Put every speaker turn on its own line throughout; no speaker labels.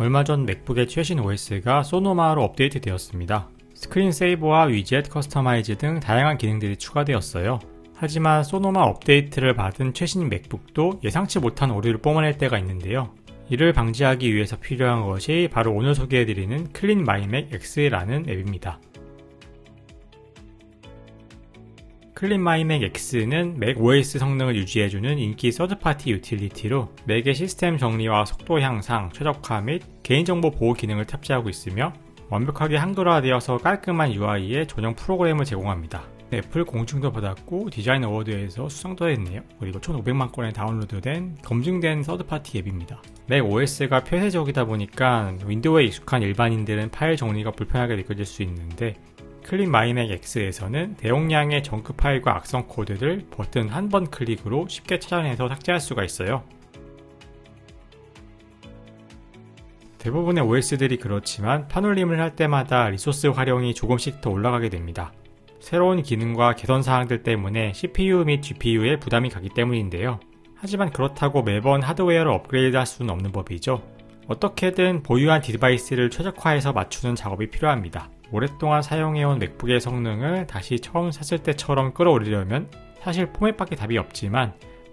얼마 전 맥북의 최신 OS가 소노마로 업데이트 되었습니다. 스크린 세이버와 위젯 커스터마이즈 등 다양한 기능들이 추가되었어요. 하지만 소노마 업데이트를 받은 최신 맥북도 예상치 못한 오류를 뿜어낼 때가 있는데요. 이를 방지하기 위해서 필요한 것이 바로 오늘 소개해드리는 클린 마이맥 X라는 앱입니다. 클린 마이맥 X는 맥 OS 성능을 유지해주는 인기 서드파티 유틸리티로 맥의 시스템 정리와 속도 향상, 최적화 및 개인정보 보호 기능을 탑재하고 있으며 완벽하게 한글화되어서 깔끔한 UI에 전용 프로그램을 제공합니다. 애플 공증도 받았고 디자인 어워드에서 수상도 했네요. 그리고 1500만 건에 다운로드된 검증된 서드파티 앱입니다. 맥 OS가 폐쇄적이다 보니까 윈도우에 익숙한 일반인들은 파일 정리가 불편하게 느껴질 수 있는데 클린 마이맥 X에서는 대용량의 정크 파일과 악성 코드를 버튼 한 번 클릭으로 쉽게 찾아내서 삭제할 수가 있어요. 대부분의 OS들이 그렇지만 파놀림을 할 때마다 리소스 활용이 조금씩 더 올라가게 됩니다. 새로운 기능과 개선 사항들 때문에 CPU 및 GPU에 부담이 가기 때문인데요. 하지만 그렇다고 매번 하드웨어를 업그레이드 할 수는 없는 법이죠. 어떻게든 보유한 디바이스를 최적화해서 맞추는 작업이 필요합니다. 오랫동안 사용해온 맥북의 성능을 다시 처음 샀을 때처럼 끌어올리려면 사실 포맷밖에 답이 없지만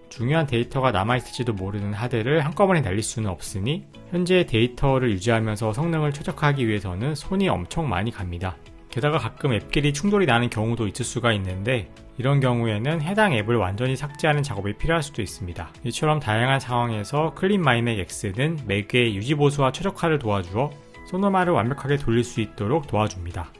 중요한 데이터가 남아있을지도 모르는 하드를 한꺼번에 날릴 수는 없으니 현재의 데이터를 유지하면서 성능을 최적화하기 위해서는 손이 엄청 많이 갑니다. 게다가 가끔 앱끼리 충돌이 나는 경우도 있을 수가 있는데 이런 경우에는 해당 앱을 완전히 삭제하는 작업이 필요할 수도 있습니다. 이처럼 다양한 상황에서 클린 마이맥 X는 맥의 유지보수와 최적화를 도와주어 소노마를 완벽하게 돌릴 수 있도록 도와줍니다.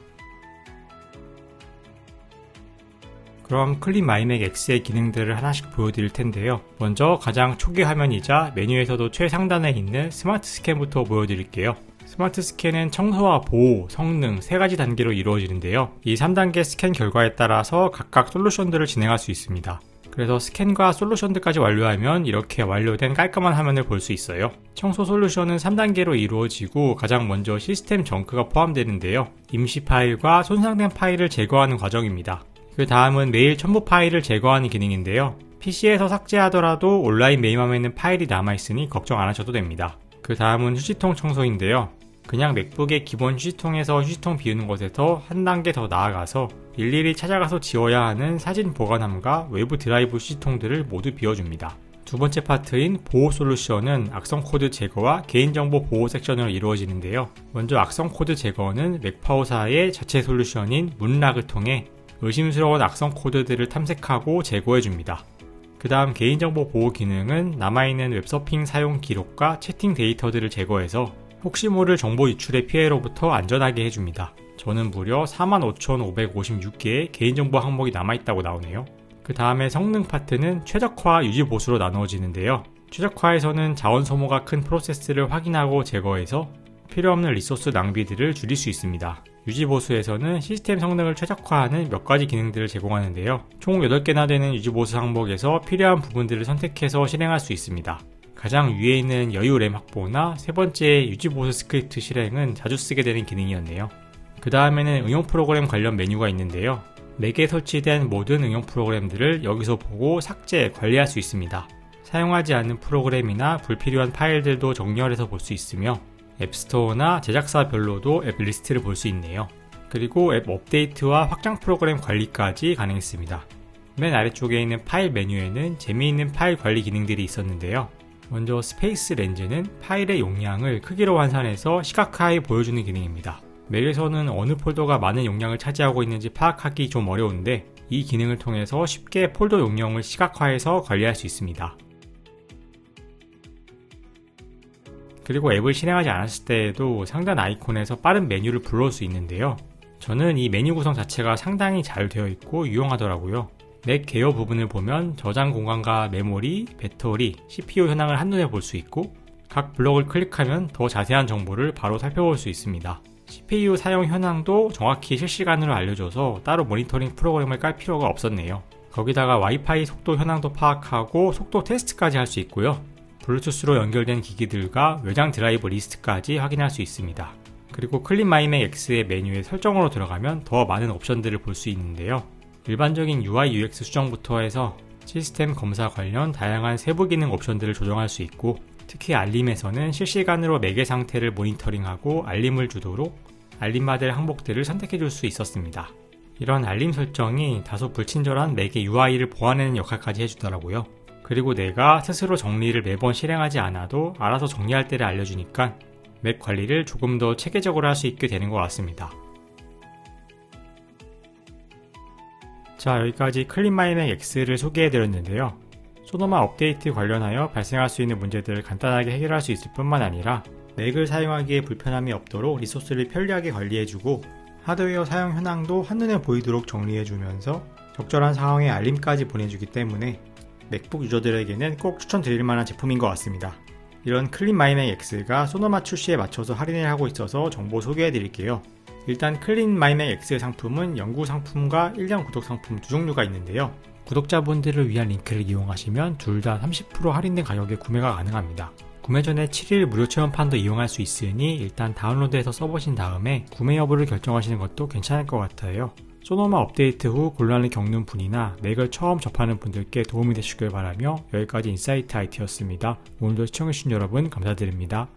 그럼 클린 마이맥 X의 기능들을 하나씩 보여드릴 텐데요. 먼저 가장 초기 화면이자 메뉴에서도 최상단에 있는 스마트 스캔부터 보여드릴게요. 스마트 스캔은 청소와 보호, 성능 세 가지 단계로 이루어지는데요. 이 3단계 스캔 결과에 따라서 각각 솔루션들을 진행할 수 있습니다. 그래서 스캔과 솔루션들까지 완료하면 이렇게 완료된 깔끔한 화면을 볼 수 있어요. 청소 솔루션은 3단계로 이루어지고 가장 먼저 시스템 정크가 포함되는데요. 임시 파일과 손상된 파일을 제거하는 과정입니다. 그 다음은 메일 첨부 파일을 제거하는 기능인데요. PC에서 삭제하더라도 온라인 메임함에 있는 파일이 남아있으니 걱정 안 하셔도 됩니다. 그 다음은 휴지통 청소인데요. 그냥 맥북의 기본 휴지통에서 휴지통 비우는 것에서 한 단계 더 나아가서 일일이 찾아가서 지워야 하는 사진 보관함과 외부 드라이브 휴지통들을 모두 비워줍니다. 두 번째 파트인 보호 솔루션은 악성 코드 제거와 개인정보 보호 섹션으로 이루어지는데요. 먼저 악성 코드 제거는 맥파워사의 자체 솔루션인 문락을 통해 의심스러운 악성 코드들을 탐색하고 제거해줍니다. 그 다음 개인정보 보호 기능은 남아있는 웹서핑 사용 기록과 채팅 데이터들을 제거해서 혹시 모를 정보 유출의 피해로부터 안전하게 해줍니다. 저는 무려 45,556개의 개인정보 항목이 남아있다고 나오네요. 그 다음에 성능 파트는 최적화 유지 보수로 나누어지는데요. 최적화에서는 자원 소모가 큰 프로세스를 확인하고 제거해서 필요 없는 리소스 낭비들을 줄일 수 있습니다. 유지 보수에서는 시스템 성능을 최적화하는 몇 가지 기능들을 제공하는데요. 총 8개나 되는 유지 보수 항목에서 필요한 부분들을 선택해서 실행할 수 있습니다. 가장 위에 있는 여유 램 확보나 세 번째 유지 보수 스크립트 실행은 자주 쓰게 되는 기능이었네요. 그 다음에는 응용 프로그램 관련 메뉴가 있는데요. 맥에 설치된 모든 응용 프로그램들을 여기서 보고 삭제, 관리할 수 있습니다. 사용하지 않는 프로그램이나 불필요한 파일들도 정렬해서 볼 수 있으며 앱스토어나 제작사별로도 앱 리스트를 볼 수 있네요. 그리고 앱 업데이트와 확장 프로그램 관리까지 가능했습니다. 맨 아래쪽에 있는 파일 메뉴에는 재미있는 파일 관리 기능들이 있었는데요. 먼저 스페이스 렌즈는 파일의 용량을 크기로 환산해서 시각화해 보여주는 기능입니다. 맥에서는 어느 폴더가 많은 용량을 차지하고 있는지 파악하기 좀 어려운데 이 기능을 통해서 쉽게 폴더 용량을 시각화해서 관리할 수 있습니다. 그리고 앱을 실행하지 않았을 때에도 상단 아이콘에서 빠른 메뉴를 불러올 수 있는데요. 저는 이 메뉴 구성 자체가 상당히 잘 되어 있고 유용하더라고요. 맥 개요 부분을 보면 저장 공간과 메모리, 배터리, CPU 현황을 한눈에 볼 수 있고 각 블록을 클릭하면 더 자세한 정보를 바로 살펴볼 수 있습니다. CPU 사용 현황도 정확히 실시간으로 알려줘서 따로 모니터링 프로그램을 깔 필요가 없었네요. 거기다가 와이파이 속도 현황도 파악하고 속도 테스트까지 할 수 있고요. 블루투스로 연결된 기기들과 외장 드라이브 리스트까지 확인할 수 있습니다. 그리고 클린 마이맥 X의 메뉴에 설정으로 들어가면 더 많은 옵션들을 볼 수 있는데요. 일반적인 UI UX 수정부터 해서 시스템 검사 관련 다양한 세부 기능 옵션들을 조정할 수 있고 특히 알림에서는 실시간으로 맥의 상태를 모니터링하고 알림을 주도록 알림받을 항목들을 선택해 줄 수 있었습니다. 이런 알림 설정이 다소 불친절한 맥의 UI를 보완하는 역할까지 해주더라고요. 그리고 내가 스스로 정리를 매번 실행하지 않아도 알아서 정리할 때를 알려주니까 맥 관리를 조금 더 체계적으로 할 수 있게 되는 것 같습니다. 자, 여기까지 클린마이맥 X를 소개해 드렸는데요. 소노마 업데이트 관련하여 발생할 수 있는 문제들을 간단하게 해결할 수 있을 뿐만 아니라 맥을 사용하기에 불편함이 없도록 리소스를 편리하게 관리해주고 하드웨어 사용 현황도 한눈에 보이도록 정리해주면서 적절한 상황에 알림까지 보내주기 때문에 맥북 유저들에게는 꼭 추천드릴 만한 제품인 것 같습니다. 이런 클린마이맥 X가 소노마 출시에 맞춰서 할인을 하고 있어서 정보 소개해 드릴게요. 일단 클린 마이맥 X 상품은 연구 상품과 1년 구독 상품 두 종류가 있는데요. 구독자분들을 위한 링크를 이용하시면 둘 다 30% 할인된 가격에 구매가 가능합니다. 구매 전에 7일 무료 체험판도 이용할 수 있으니 일단 다운로드해서 써보신 다음에 구매 여부를 결정하시는 것도 괜찮을 것 같아요. 소노마 업데이트 후 곤란을 겪는 분이나 맥을 처음 접하는 분들께 도움이 되시길 바라며 여기까지 인사이트 IT였습니다. 오늘도 시청해주신 여러분 감사드립니다.